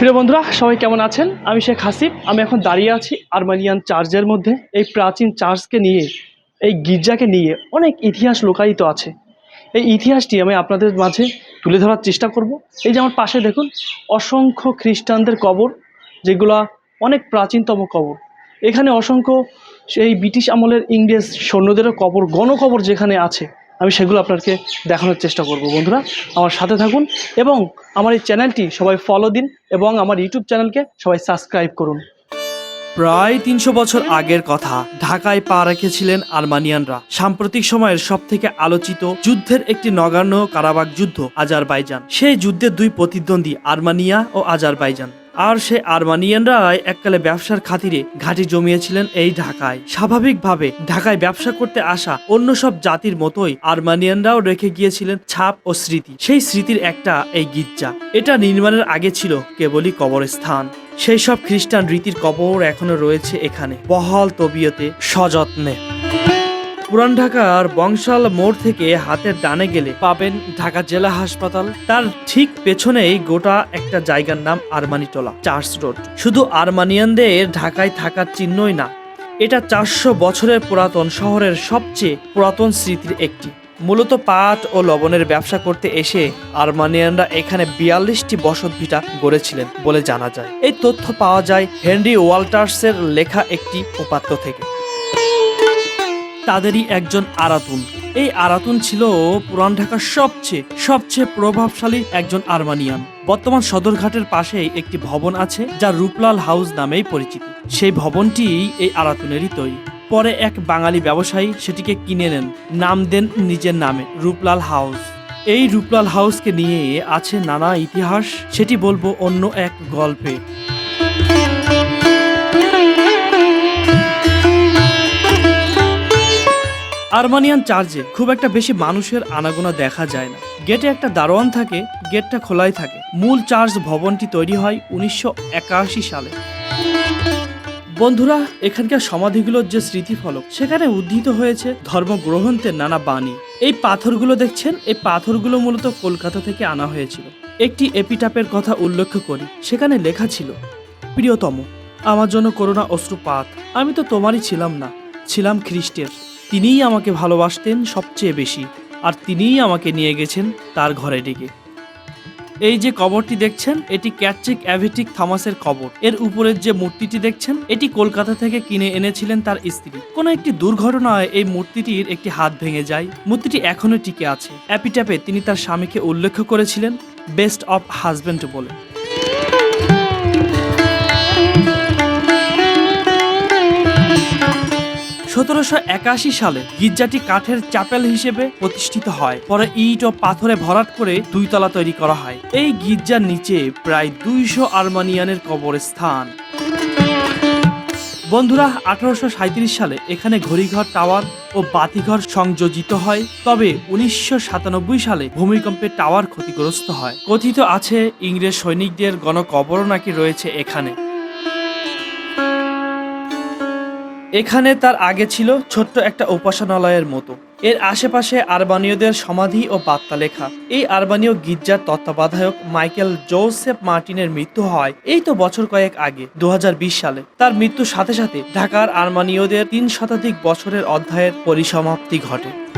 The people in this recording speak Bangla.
প্রিয় বন্ধুরা, সবাই কেমন আছেন? আমি শেখ হাসিব। আমি এখন দাঁড়িয়ে আছি আর্মানিয়ান চার্চের মধ্যে। এই প্রাচীন চার্চকে নিয়ে, এই গির্জাকে নিয়ে অনেক ইতিহাস লোকায়িত আছে। এই ইতিহাসটি আমি আপনাদের মাঝে তুলে ধরার চেষ্টা করব। এই যে আমার পাশে দেখুন, অসংখ্য খ্রিস্টানদের কবর, যেগুলা অনেক প্রাচীনতম কবর। এখানে অসংখ্য সেই ব্রিটিশ আমলের ইংরেজ সৈন্যদেরও কবর, গণকবর যেখানে আছে। আমি সেগুলো আপনাকে দেখানোর চেষ্টা করব, বন্ধুরা। আমার সাথে থাকুন এবং আমার এই চ্যানেলটি সবাই ফলো দিন এবং আমার ইউটিউব চ্যানেলকে সবাই সাবস্ক্রাইব করুন। প্রায় তিনশো বছর আগের কথা, ঢাকায় পা রেখেছিলেন আরমানিয়ানরা। সাম্প্রতিক সময়ের সব থেকে আলোচিত যুদ্ধের একটি নগণ্য কারাবাগ যুদ্ধ, আজারবাইজান। সেই যুদ্ধের দুই প্রতিদ্বন্দ্বী আরমানিয়া ও আজারবাইজান। আর সে আরমানিয়ানরাই এককালে ব্যবসার খাতিরে ঘাঁটি জমিয়েছিলেন এই ঢাকায়। স্বাভাবিকভাবে ঢাকায় ব্যবসা করতে আসা অন্য সব জাতির মতোই আরমানিয়ানরাও রেখে গিয়েছিলেন ছাপ ও স্মৃতি। সেই স্মৃতির একটা এই গির্জা। এটা নির্মাণের আগে ছিল কেবলই কবরস্থান। সেই সব খ্রিস্টান রীতির কবর এখনও রয়েছে এখানে। বহাল তবিয়তে সযত্নে। পুরান ঢাকার বংশাল মোড় থেকে হাতের ডানে গেলে পাবেন ঢাকা জেলা হাসপাতাল। তার ঠিক পেছনেই গোটা একটা জায়গার নাম আরমানিটোলা চার্চ রোড। শুধু আরমানিয়ানদের ঢাকায় থাকার চিহ্নই না, এটা চারশো বছরের পুরাতন শহরের সবচেয়ে পুরাতন স্মৃতির একটি। মূলত পাট ও লবণের ব্যবসা করতে এসে আরমানিয়ানরা এখানে বিয়াল্লিশটি বসত ভিটা গড়েছিলেন বলে জানা যায়। এই তথ্য পাওয়া যায় হেনরি ওয়াল্টার্সের লেখা একটি উপাত্ত থেকে। তাদেরই একজন আরাতুন। এই আরাতুন ছিল পুরান ঢাকার সবচেয়ে সবচেয়ে প্রভাবশালী একজন আরমানিয়ান। বর্তমান সদরঘাটের পাশেই একটি ভবন আছে, যা রূপলাল হাউস নামেই পরিচিত। সেই ভবনটি এই আরাতুনেরই তৈরি। পরে এক বাঙালি ব্যবসায়ী সেটিকে কিনে নেন। নাম দেন নিজের নামে, রূপলাল হাউস। এই রূপলাল হাউসকে নিয়ে আছে নানা ইতিহাস, সেটি বলব অন্য এক গল্পে। আরমানিয়ান চার্চে খুব একটা বেশি মানুষের আনাগোনা দেখা যায় না। গেটে একটা দারোয়ান থাকে, গেটটা খোলাই থাকে। মূল চার্চ ভবনটি তৈরি হয় উনিশশো একাশি সালে। বন্ধুরা, এখানকার সমাধিগুলোর যে স্মৃতিফলক, সেখানে উদ্ধৃত হয়েছে ধর্মগ্রহন্তের নানা বাণী। এই পাথরগুলো দেখছেন? এই পাথরগুলো মূলত কলকাতা থেকে আনা হয়েছিল। একটি এপিটাপের কথা উল্লেখ করি। সেখানে লেখা ছিল, প্রিয়তম, আমার জন্য করোনা অশ্রুপাত। আমি তো তোমারই ছিলাম না, ছিলাম খ্রিস্টের। তিনিই আমাকে ভালোবাসতেন সবচেয়ে বেশি, আর তিনিই আমাকে নিয়ে গেছেন তার ঘরে ডেকে এই যে কবরটি দেখছেন, এটি ক্যাটচিক অ্যাভিটিক থমাসের কবর। এর উপরের যে মূর্তিটি দেখছেন, এটি কলকাতা থেকে কিনে এনেছিলেন তার স্ত্রী। কোনো একটি দুর্ঘটনায় এই মূর্তিটির একটি হাত ভেঙে যায়। মূর্তিটি এখনও টিকে আছে। অ্যাপিট্যাপে তিনি তার স্বামীকে উল্লেখ করেছিলেন, বেস্ট অফ হাজব্যান্ড বলে। সতেরোশো একাশি সালে গির্জাটি কাঠের চ্যাপেল হিসেবে প্রতিষ্ঠিত হয়। পরে ইট ও পাথরে ভরাট করে দুই তলা তৈরি করা হয়। এই গির্জার নিচে প্রায় দুইশো আর্মানিয়ানের কবরস্থান। বন্ধুরা, আঠারোশো সাঁইত্রিশ সালে এখানে ঘড়িঘর, টাওয়ার ও বাতিঘর সংযোজিত হয়। তবে উনিশশো সাতানব্বই সালে ভূমিকম্পে টাওয়ার ক্ষতিগ্রস্ত হয়। কথিত আছে, ইংরেজ সৈনিকদের গণকবরও নাকি রয়েছে এখানে। এখানে তার আগে ছিল ছোট্ট একটা উপাসনালয়ের মতো। এর আশেপাশে আরবানীয়দের সমাধি ও বার্তা লেখা এই আরবানীয় গির্জার তত্ত্বাবধায়ক মাইকেল জোসেফ মার্টিনের মৃত্যু হয় এই তো বছর কয়েক আগে দু হাজার বিশ সালে। তার মৃত্যুর সাথে সাথে ঢাকার আরমানীয়দের তিন শতাধিক বছরের অধ্যায়ের পরিসমাপ্তি ঘটে।